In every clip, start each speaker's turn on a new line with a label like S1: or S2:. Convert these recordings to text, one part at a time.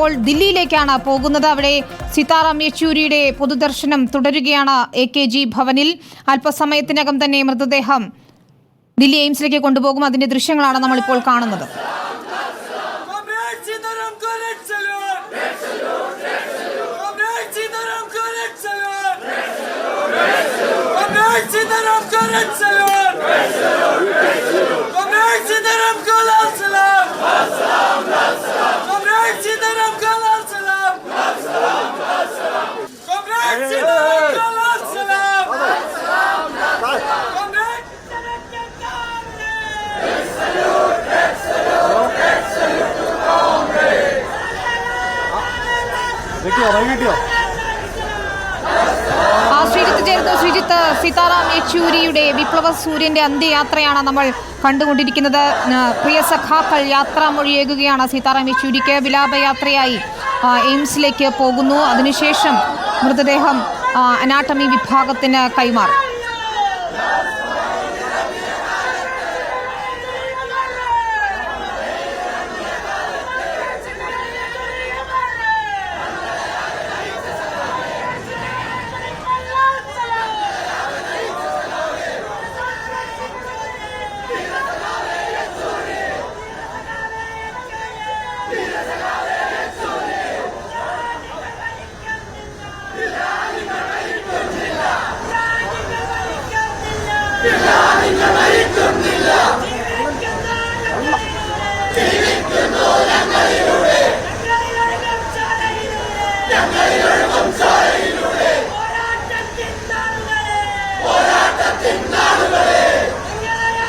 S1: ഇപ്പോൾ ദില്ലിയിലേക്കാണ് പോകുന്നത്. അവിടെ സീതാറാം യെച്ചൂരിയുടെ പൊതുദർശനം തുടരുകയാണ് എ കെ ജി ഭവനിൽ. അല്പസമയത്തിനകം തന്നെ മൃതദേഹം ദില്ലി എയിംസിലേക്ക് കൊണ്ടുപോകും. അതിന്റെ ദൃശ്യങ്ങളാണ് നമ്മളിപ്പോൾ കാണുന്നത്. ശ്രീജിത്ത് ചേർത്ത് ശ്രീജിത്ത് സീതാറാം യെച്ചൂരിയുടെ വിപ്ലവ സൂര്യന്റെ അന്ത്യയാത്രയാണ് നമ്മൾ കണ്ടുകൊണ്ടിരിക്കുന്നത്. പ്രിയ സഖാക്കൾ യാത്രാമൊഴിയേകുകയാണ് സീതാറാം യെച്ചൂരിക്ക് വിലാപയാത്രയായി എയിംസിലേക്ക് പോകുന്നു. അതിനുശേഷം മൃതദേഹം അനാട്ടമി വിഭാഗത്തിന് കൈമാറും.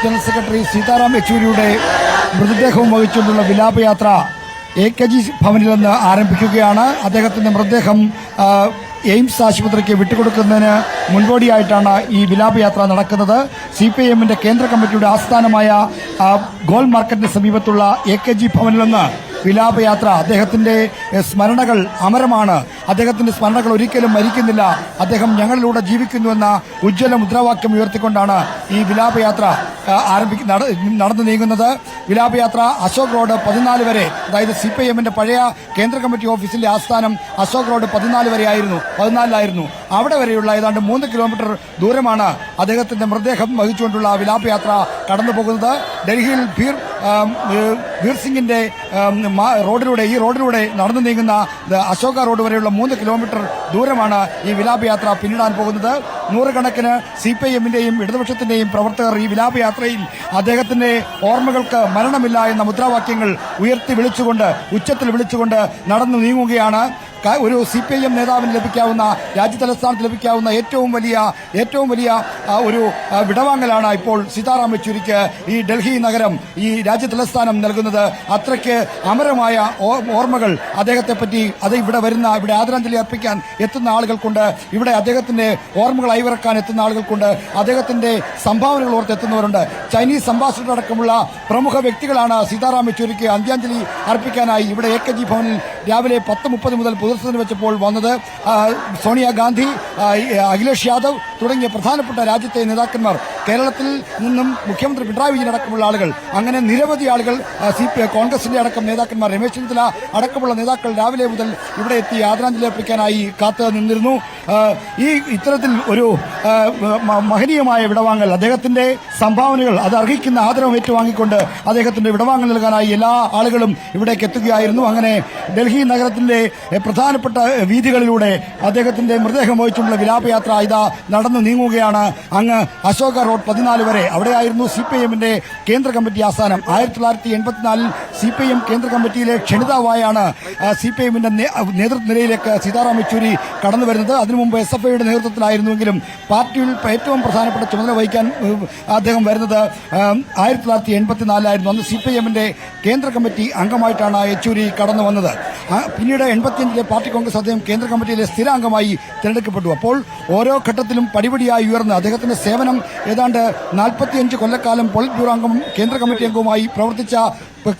S2: ജനറൽ സെക്രട്ടറി സീതാറാം യെച്ചൂരിയുടെ മൃതദേഹവും വഹിച്ചുകൊണ്ടുള്ള വിലാപയാത്ര എ കെ ജി ഭവനിൽ നിന്ന് ആരംഭിക്കുകയാണ്. അദ്ദേഹത്തിന്റെ മൃതദേഹം എയിംസ് ആശുപത്രിക്ക് വിട്ടുകൊടുക്കുന്നതിന് മുൻപോടിയായിട്ടാണ് ഈ വിലാപയാത്ര നടക്കുന്നത്. സി പി ഐ എമ്മിന്റെ കേന്ദ്ര കമ്മിറ്റിയുടെ ആസ്ഥാനമായ ഗോൾ മാർക്കറ്റിന് സമീപത്തുള്ള എ കെ ജി ഭവനിൽ നിന്ന് വിലാപയാത്ര അദ്ദേഹത്തിന്റെ സ്മരണകൾ അമരമാണ്. അദ്ദേഹത്തിന്റെ സ്മരണകൾ ഒരിക്കലും മരിക്കുന്നില്ല. അദ്ദേഹം ഞങ്ങളിലൂടെ ജീവിക്കുന്നുവെന്ന ഉജ്ജ്വല മുദ്രാവാക്യം ഉയർത്തിക്കൊണ്ടാണ് ഈ വിലാപയാത്ര ആ, ആരംഭിക്ക നട- നടന്നു നീങ്ങുന്നത് വിലാപയാത്ര അശോക് റോഡ് പതിനാല് വരെ. അതായത് സി പി എമ്മിന്റെ പഴയ കേന്ദ്ര കമ്മിറ്റി ഓഫീസിന്റെ ആസ്ഥാനം അശോക് റോഡ് പതിനാല് വരെ ആയിരുന്നു പതിനാലിലായിരുന്നു. അവിടെ വരെയുള്ള ഏതാണ്ട് മൂന്ന് കിലോമീറ്റർ ദൂരമാണ് അദ്ദേഹത്തിന്റെ മൃതദേഹം വഹിച്ചുകൊണ്ടുള്ള വിലാപയാത്ര കടന്നു പോകുന്നത് ഡൽഹിയിൽ ഭീർ വീർ സിംഗിന്റെ റോഡിലൂടെ ഈ റോഡിലൂടെ നടന്നു നീങ്ങുന്ന അശോക റോഡ് വരെയുള്ള മൂന്ന് കിലോമീറ്റർ ദൂരമാണ് ഈ വിലാപയാത്ര പിന്നിടാൻ പോകുന്നത്. നൂറുകണക്കിന് സി പി ഐ എമ്മിന്റെയും ഇടതുപക്ഷത്തിന്റെയും പ്രവർത്തകർ ഈ വിലാപയാത്രയിൽ അദ്ദേഹത്തിന്റെ ഓർമ്മകൾക്ക് മരണമില്ല എന്ന മുദ്രാവാക്യങ്ങൾ ഉയർത്തി വിളിച്ചുകൊണ്ട് ഉച്ചത്തിൽ വിളിച്ചുകൊണ്ട് നടന്നു നീങ്ങുകയാണ്. ഒരു സി പി ഐ എം നേതാവിന് ലഭിക്കാവുന്ന രാജ്യതലസ്ഥാനത്ത് ലഭിക്കാവുന്ന ഏറ്റവും വലിയ ഏറ്റവും വലിയ ഒരു വിടവാങ്ങലാണ് ഇപ്പോൾ സീതാറാം യെച്ചൂരിക്ക് ഈ ഡൽഹി നഗരം ഈ രാജ്യതലസ്ഥാനം നൽകുന്നത്. അത്രയ്ക്ക് അമരമായ ഓർമ്മകൾ അദ്ദേഹത്തെ പറ്റി അത് ഇവിടെ വരുന്ന ഇവിടെ ആദരാഞ്ജലി അർപ്പിക്കാൻ എത്തുന്ന ആളുകൾക്കുണ്ട്. ഇവിടെ അദ്ദേഹത്തിന്റെ ഓർമ്മകൾ അയവിറക്കാൻ എത്തുന്ന ആളുകൾക്കുണ്ട്. അദ്ദേഹത്തിന്റെ സംഭാവനകൾ ഓർത്ത് എത്തുന്നവരുണ്ട്. ചൈനീസ് അംബാസിഡർ അടക്കമുള്ള പ്രമുഖ വ്യക്തികളാണ് സീതാറാം യെച്ചൂരിക്ക് അന്ത്യാഞ്ജലി അർപ്പിക്കാനായി ഇവിടെ എ കെ ജി ഭവനിൽ രാവിലെ പത്ത് മുപ്പത് മുതൽ പൊതുസ്ഥിതി വെച്ചപ്പോൾ വന്നത് സോണിയാഗാന്ധി അഖിലേഷ് യാദവ് തുടങ്ങിയ പ്രധാനപ്പെട്ട രാജ്യത്തെ നേതാക്കന്മാർ. കേരളത്തിൽ നിന്നും മുഖ്യമന്ത്രി പിണറായി വിജയൻ അടക്കമുള്ള ആളുകൾ അങ്ങനെ നിരവധി ആളുകൾ സി പി കോൺഗ്രസിന്റെ അടക്കം നേതാക്കന്മാർ രമേശ് ചെന്നിത്തല അടക്കമുള്ള നേതാക്കൾ രാവിലെ മുതൽ ഇവിടെ എത്തി ആദരാഞ്ജലി അർപ്പിക്കാനായി കാത്തു നിന്നിരുന്നു. ഈ ഇത്തരത്തിൽ ഒരു മഹനീയമായ വിടവാങ്ങൽ അദ്ദേഹത്തിന്റെ സംഭാവനകൾ അത് അർഹിക്കുന്ന ആദരവ് ഏറ്റുവാങ്ങിക്കൊണ്ട് അദ്ദേഹത്തിന്റെ വിടവാങ്ങൽ നൽകാനായി എല്ലാ ആളുകളും ഇവിടേക്ക് എത്തുകയായിരുന്നു. അങ്ങനെ ഡൽഹി നഗരത്തിന്റെ പ്രധാനപ്പെട്ട വീതികളിലൂടെ അദ്ദേഹത്തിന്റെ മൃതദേഹം വഹിച്ചുള്ള വിലാപയാത്ര ഇതാ നടന്നു നീങ്ങുകയാണ്. അങ്ങ് അശോക റോഡ് പതിനാല് വരെ. അവിടെയായിരുന്നു സി പി എമ്മിന്റെ കേന്ദ്ര കമ്മിറ്റി ആസ്ഥാനം. ആയിരത്തി തൊള്ളായിരത്തി എൺപത്തിനാലിൽ സി പി എം കേന്ദ്ര കമ്മിറ്റിയിലെ ക്ഷണിതാവായാണ് സി പി എമ്മിന്റെ നേതൃനിരയിലേക്ക് സീതാറാം യെച്ചൂരി കടന്നു വരുന്നത്. അതിനു മുമ്പ് എസ് എഫ് ഐയുടെ നേതൃത്വത്തിലായിരുന്നുവെങ്കിലും പാർട്ടിയിൽ ഏറ്റവും പ്രധാനപ്പെട്ട ചുമതല വഹിക്കാൻ അദ്ദേഹം വരുന്നത് ആയിരത്തി തൊള്ളായിരത്തി എൺപത്തിനാലിലായിരുന്നു. അന്ന് സി പി എമ്മിന്റെ കേന്ദ്ര കമ്മിറ്റി അംഗമായിട്ടാണ് യെച്ചൂരി കടന്നു വന്നത്. പിന്നീട് എൺപത്തിയഞ്ചിലെ പാർട്ടി കോൺഗ്രസ് അദ്ദേഹം കേന്ദ്ര കമ്മിറ്റിയിലെ സ്ഥിരാംഗമായി തിരഞ്ഞെടുക്കപ്പെട്ടു. അപ്പോൾ ഓരോ ഘട്ടത്തിലും പടിപടിയായി ഉയർന്ന് അദ്ദേഹത്തിന്റെ സേവനം ഏതാണ്ട് നാൽപ്പത്തിയഞ്ച് കൊല്ലക്കാലം പൊളിറ്റ് ബ്യൂറോ അംഗം കേന്ദ്ര കമ്മിറ്റി അംഗവുമായി പ്രവർത്തിച്ച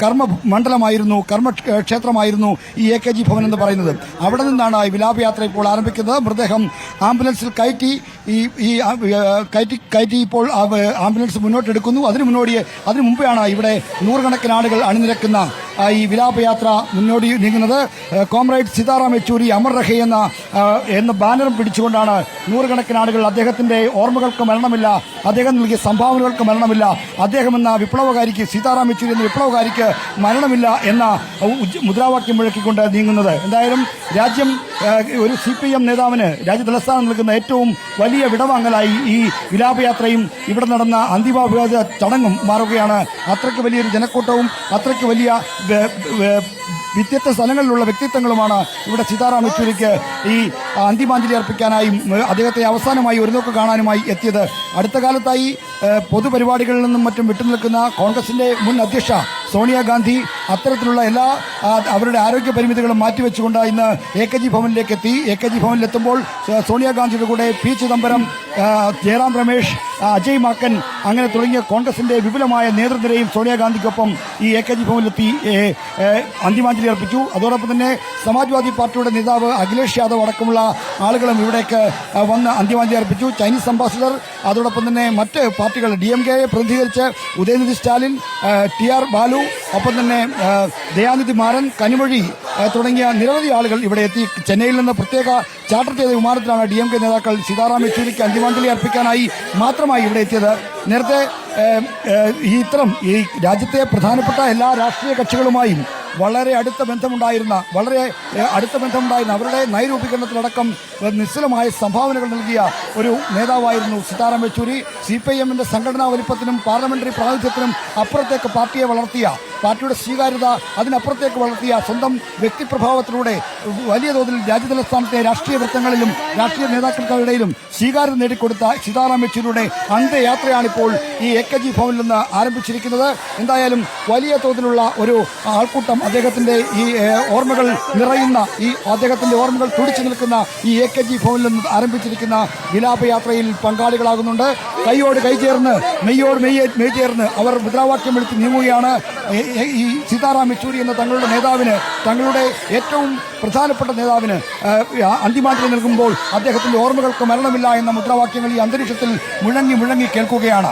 S2: കർമ്മ മണ്ഡലമായിരുന്നു കർമ്മ ക്ഷേത്രമായിരുന്നു ഈ എ കെ ജി ഭവൻ എന്ന് പറയുന്നത്. അവിടെ നിന്നാണ് ഈ വിലാപയാത്ര ഇപ്പോൾ ആരംഭിക്കുന്നത്. മൃതദേഹം ആംബുലൻസിൽ കയറ്റി ഈ ഈ കയറ്റി കയറ്റി ഇപ്പോൾ ആംബുലൻസ് മുന്നോട്ടെടുക്കുന്നു. അതിന് മുന്നോടിയെ അതിനു മുമ്പെയാണ് ഇവിടെ നൂറുകണക്കിന് ആളുകൾ അണിനിരക്കുന്ന ഈ വിലാപയാത്ര മുന്നോട്ട് നീങ്ങുന്നത്. കോമ്രേഡ് സീതാറാം യെച്ചൂരി അമർ റഹി എന്ന എന്ന ബാനറും പിടിച്ചുകൊണ്ടാണ് നൂറുകണക്കിന് ആളുകൾ അദ്ദേഹത്തിന്റെ ഓർമ്മകൾക്ക് മരണമില്ല. അദ്ദേഹം നൽകിയ സംഭാവനകൾക്ക് മരണമില്ല. അദ്ദേഹം എന്ന വിപ്ലവകാരിക്ക് സീതാറാം യെച്ചൂരി എന്ന വിപ്ലവകാരിക്ക് മരണമില്ല എന്ന മുദ്രാവാക്യം മുഴക്കിക്കൊണ്ട് നീങ്ങുന്നത്. എന്തായാലും രാജ്യം ഒരു സി പി എം നേതാവിന് രാജ്യ തലസ്ഥാനം നൽകുന്ന ഏറ്റവും വലിയ വിടവാങ്ങലായി ഈ വിലാപയാത്രയും ഇവിടെ നടന്ന അന്തിമാഭിവാദ ചടങ്ങും മാറുകയാണ്. അത്രയ്ക്ക് വലിയൊരു ജനക്കൂട്ടവും അത്രയ്ക്ക് വലിയ വ്യത്യസ്ത സ്ഥലങ്ങളിലുള്ള വ്യക്തിത്വങ്ങളുമാണ് ഇവിടെ സീതാറാം യെച്ചൂരിക്ക് ഈ അന്തിമാഞ്ജലി അർപ്പിക്കാനായും അദ്ദേഹത്തെ അവസാനമായി ഒരു നോക്ക് കാണാനുമായി എത്തിയത്. അടുത്ത കാലത്തായി പൊതുപരിപാടികളിൽ നിന്നും മറ്റും വിട്ടുനിൽക്കുന്ന കോൺഗ്രസിന്റെ മുൻ അധ്യക്ഷ സോണിയാഗാന്ധി അത്തരത്തിലുള്ള എല്ലാ അവരുടെ ആരോഗ്യ പരിമിതികളും മാറ്റിവെച്ചുകൊണ്ട് ഇന്ന് എ കെ ജി ഭവനിലേക്ക് എത്തി എ കെ ജി ഭവനിലെത്തുമ്പോൾ സോണിയാഗാന്ധിയുടെ കൂടെ പി ചിദംബരം ജയറാം രമേശ് അജയ് മാക്കൻ അങ്ങനെ തുടങ്ങിയ കോൺഗ്രസിന്റെ വിപുലമായ നേതൃനിരയും സോണിയാഗാന്ധിക്കൊപ്പം ഈ എ കെ ജി ഭവനിലെത്തി അന്തിമാഞ്ജലി അർപ്പിച്ചു. അതോടൊപ്പം തന്നെ സമാജ്വാദി പാർട്ടിയുടെ നേതാവ് അഖിലേഷ് യാദവ് അടക്കമുള്ള ആളുകളും ഇവിടേക്ക് വന്ന് അന്തിമാഞ്ജലി അർപ്പിച്ചു. ചൈനീസ് അംബാസിഡർ അതോടൊപ്പം തന്നെ മറ്റ് പാർട്ടികൾ ഡി എം കെയെ പ്രതിനിധീകരിച്ച് ഉദയനിധി സ്റ്റാലിൻ ടി ആർ ബാലു ഒപ്പം തന്നെ ദയാനിധി മാരൻ കനിമൊഴി തുടങ്ങിയ നിരവധി ആളുകൾ ഇവിടെ എത്തി. ചെന്നൈയിൽ നിന്ന് പ്രത്യേക ചാർട്ടർ ചെയ്ത വിമാനത്തിലാണ് ഡി എം കെ നേതാക്കൾ സീതാറാം യെച്ചൂരിക്ക് അന്തിമാഞ്ജലി അർപ്പിക്കാനായി മാത്രമായി ഇവിടെ എത്തിയത്. നേരത്തെ ഈ ഇത്തരം ഈ രാജ്യത്തെ പ്രധാനപ്പെട്ട എല്ലാ രാഷ്ട്രീയ കക്ഷികളുമായും വളരെ അടുത്ത ബന്ധമുണ്ടായിരുന്ന വളരെ അടുത്ത ബന്ധമുണ്ടായിരുന്ന അവരുടെ നയരൂപീകരണത്തിലടക്കം നിശ്ചലമായ സംഭാവനകൾ നൽകിയ ഒരു നേതാവായിരുന്നു Sitaram Yechury. C P I എമ്മിന്റെ സംഘടനാ വലിപ്പത്തിനും പാർലമെന്ററി പ്രാതിനിധ്യത്തിനും അപ്പുറത്തേക്ക് പാർട്ടിയെ വളർത്തിയ പാർട്ടിയുടെ സ്വീകാര്യത അതിനപ്പുറത്തേക്ക് വളർത്തിയ സ്വന്തം വ്യക്തിപ്രഭാവത്തിലൂടെ വലിയ തോതിൽ രാജ്യതലസ്ഥാനത്തെ രാഷ്ട്രീയ വൃത്തങ്ങളിലും രാഷ്ട്രീയ നേതാക്കൾക്കിടയിലും സ്വീകാര്യത നേടിക്കൊടുത്ത സീതാറാം യെച്ചൂരിയുടെ അന്ത്യയാത്രയാണിപ്പോൾ ഈ എ കെ ജി ഭവനിൽ നിന്ന് ആരംഭിച്ചിരിക്കുന്നത്. എന്തായാലും വലിയ തോതിലുള്ള ഒരു ആൾക്കൂട്ടം അദ്ദേഹത്തിന്റെ ഈ ഓർമ്മകൾ നിറയുന്ന ഈ അദ്ദേഹത്തിന്റെ ഓർമ്മകൾ തുടിച്ചു നിൽക്കുന്ന ഈ എ കെ ജി ഭവനിൽ നിന്ന് ആരംഭിച്ചിരിക്കുന്ന വിലാപയാത്രയിൽ പങ്കാളികളാകുന്നുണ്ട്. കൈയോട് കൈ ചേർന്ന് മെയ്യോട് മെയ്യെ മെയ് ചേർന്ന് അവർ മുദ്രാവാക്യം വിളിച്ച് നീങ്ങുകയാണ്. ഈ സീതാറാം യെച്ചൂരി എന്ന തങ്ങളുടെ നേതാവിന് തങ്ങളുടെ ഏറ്റവും പ്രധാനപ്പെട്ട നേതാവിന് അന്തിമാഞ്ജലി നൽകുമ്പോൾ അദ്ദേഹത്തിന്റെ ഓർമ്മകൾക്ക് മരണമില്ല എന്ന മുദ്രാവാക്യങ്ങൾ ഈ അന്തരീക്ഷത്തിൽ മുഴങ്ങി മുഴങ്ങി കേൾക്കുകയാണ്.